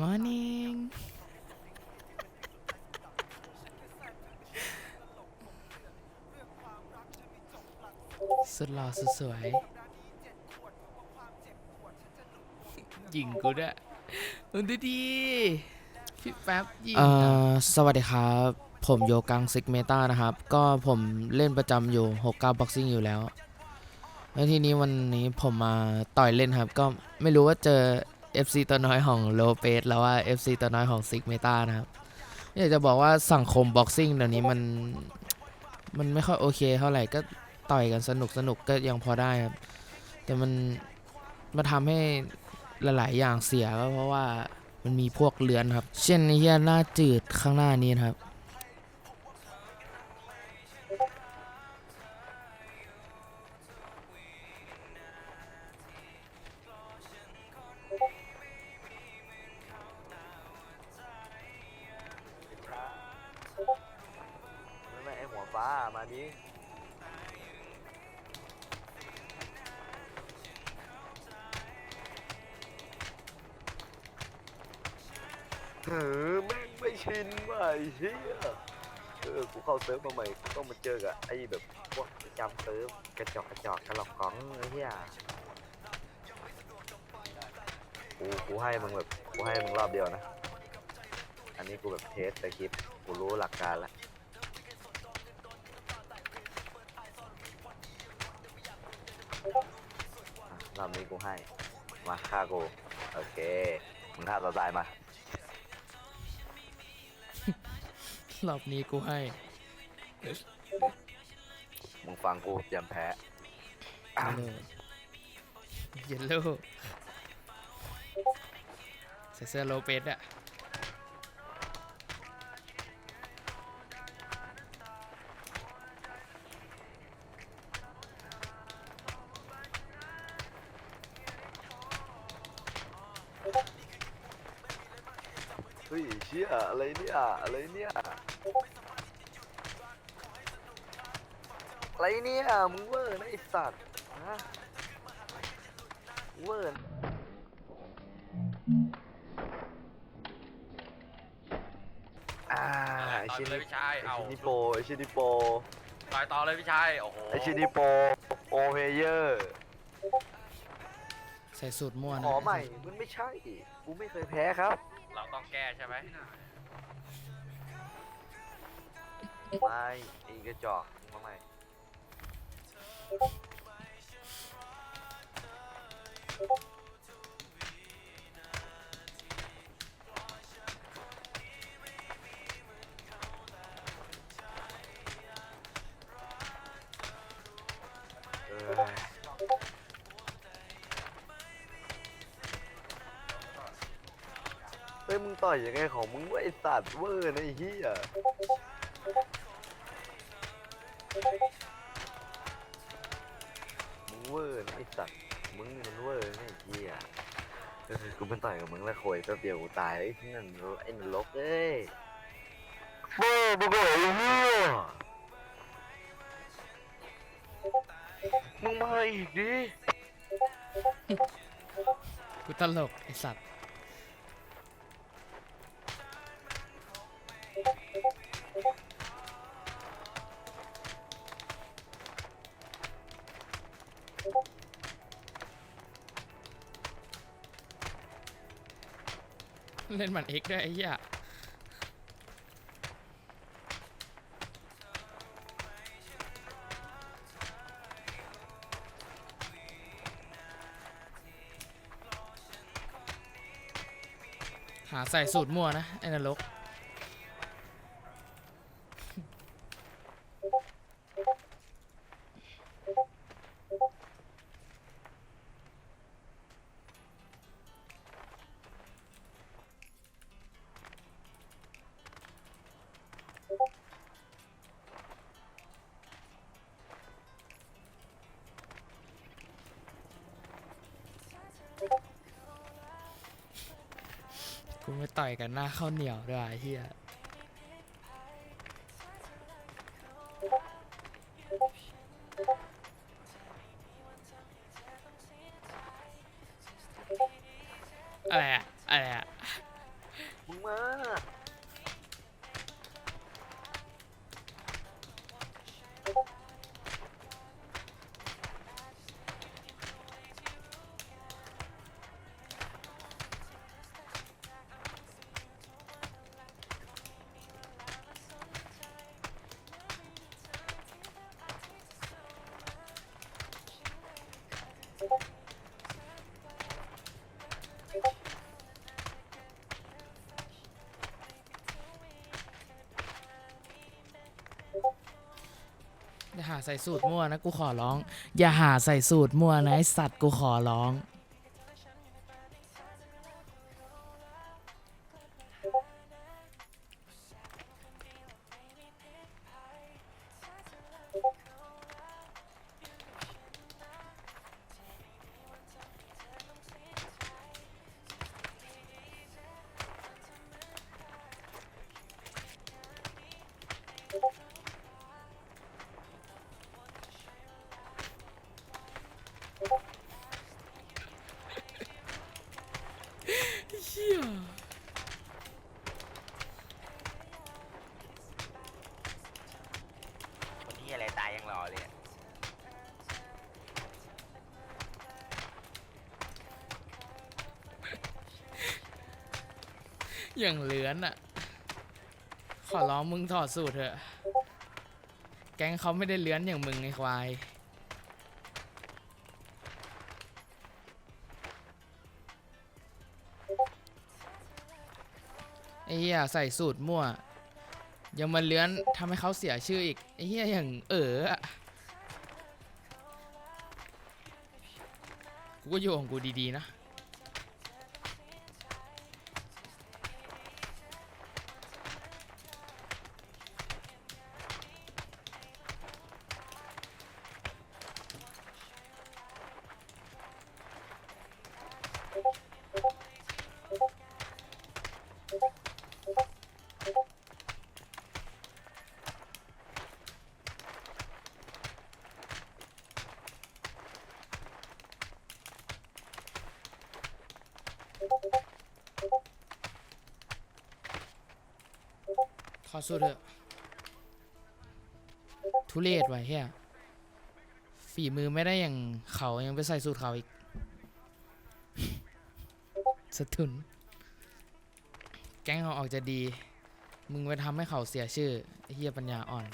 morning สุดหล่อสุดสวยยิงกูด้วยมึงดูดีพี่แป๊บยิงเอ่อสวัสดีครับ ผมโยกังซิกเมตานะครับ ก็ผมเล่นประจำอยู่69บ็อกซิ่งอยู่แล้ว แล้วทีนี้วันนี้ผมมาต่อยเล่นครับ ก็ไม่รู้ว่าเจอ FC ตัวน้อยของโลเปสแล้วว่า FC ตัวน้อยของซิกเมตานะครับอยากจะบอกว่าสังคมบ็อกซิ่งเดี๋ยวนี้มันมันไม่ค่อยโอเคเท่าไหร่ก็ต่อยกันสนุกสนุกก็ยังพอได้ครับ แต่มันมาทำให้หลายๆอย่างเสียก็เพราะว่ามันมีพวกเลือนครับ เช่นเฮียหน้าจืดข้างหน้านี้นครับ ฟ้ามาดิเออแม่งไม่ชินว่ะไอ้เหี้ยเออกูเข้าเซิร์ฟมาใหม่กูต้องมาเจอกับไอ้แบบพวกประจำเซิร์ฟกระจอกกระจอกกระหลอกกองไอ้เหี้ยกูกูให้มึงแบบกูให้มึงรอบเดียวนะ อันนี้กูแบบเทสแต่คลิปกูรู้หลักการแล้ว รอบนี้กูให้ มาฆ่ากู โอเค มึงฆ่าตัวตายมา รอบนี้กูให้ มึงฟังกูเตรียมแพ้ เยลโล่ใส่เสื้อโลเปสอะ ฮ้ยเชี่ยอะไรเนี่ยอะไรเนี่ยอะไรเนี่ยมึงเวอร์นะไอสัตว์ฮะเวอร์นะอ่าไอต่อชิเลยนิพี่ชายไอเอาชินิโปไอชินิโปต่อยต่อเลยพี่ชายโอ้โหไอชินิโปโอเพเยอร์ใส่สูตรม่วนขอใหม่มันไม่ใช่กูไม่เคยแพ้ครับ เราต้องแก้ใช่ไหมไม่ไอ้กระจอกมึงมาใหม่ ฮ้ยมึงต่อยยังไงของมึงวะไอสัตว์เวอร์นะไอ้เหี้ยมึงเวอร์นะไอสัตว์มึงนี่มันเวอร์นะไอ้เหี้ยเออกูเป็นต่อยกับมึงแล้วโคยแป๊บเดียวกูตายไอ้ที่นั่นไอ้นรกเอ้ยเบ้อมึงก็ไอ้เหี้ยมึงมาอีกดิกูตลกไอสัตว์ เล่นมันเอ็กด้วยไอ้เหี้ยหาใส่สูตรมั่วนะ ไอ้นรก กูไม่ต่อยกันหน้าข้าวเหนียวด้วยไอ้เฮียอะไรอะอะไรอะ ใส่สูตรมั่วนะกูขอร้อง อย่าหาใส่สูตรมั่วนะไอสัตว์กูขอร้อง เฮียคนที่อะไรตายยังรอเลยอะอย่างเหลือนอะ ขอร้องมึงถอดสูตรเถอะ แก๊งเขาไม่ได้เลื้อนอย่างมึงไอ้ควาย ไอ้เหี้ยใส่สูตรมั่ว ยังมาเลื้อนทำให้เขาเสียชื่ออีก ไอ้เหี้ยอย่างเอออะกูก็อยู่ของกูดีๆนะ ขอสูตรเถอะทุเรศไว้เฮียฝีมือไม่ได้อย่างเขายังไปใส่สูตรเขาอีก สะทุน แก๊งเขาออกจะดี มึงไปทำให้เขาเสียชื่อเฮียปัญญาอ่อน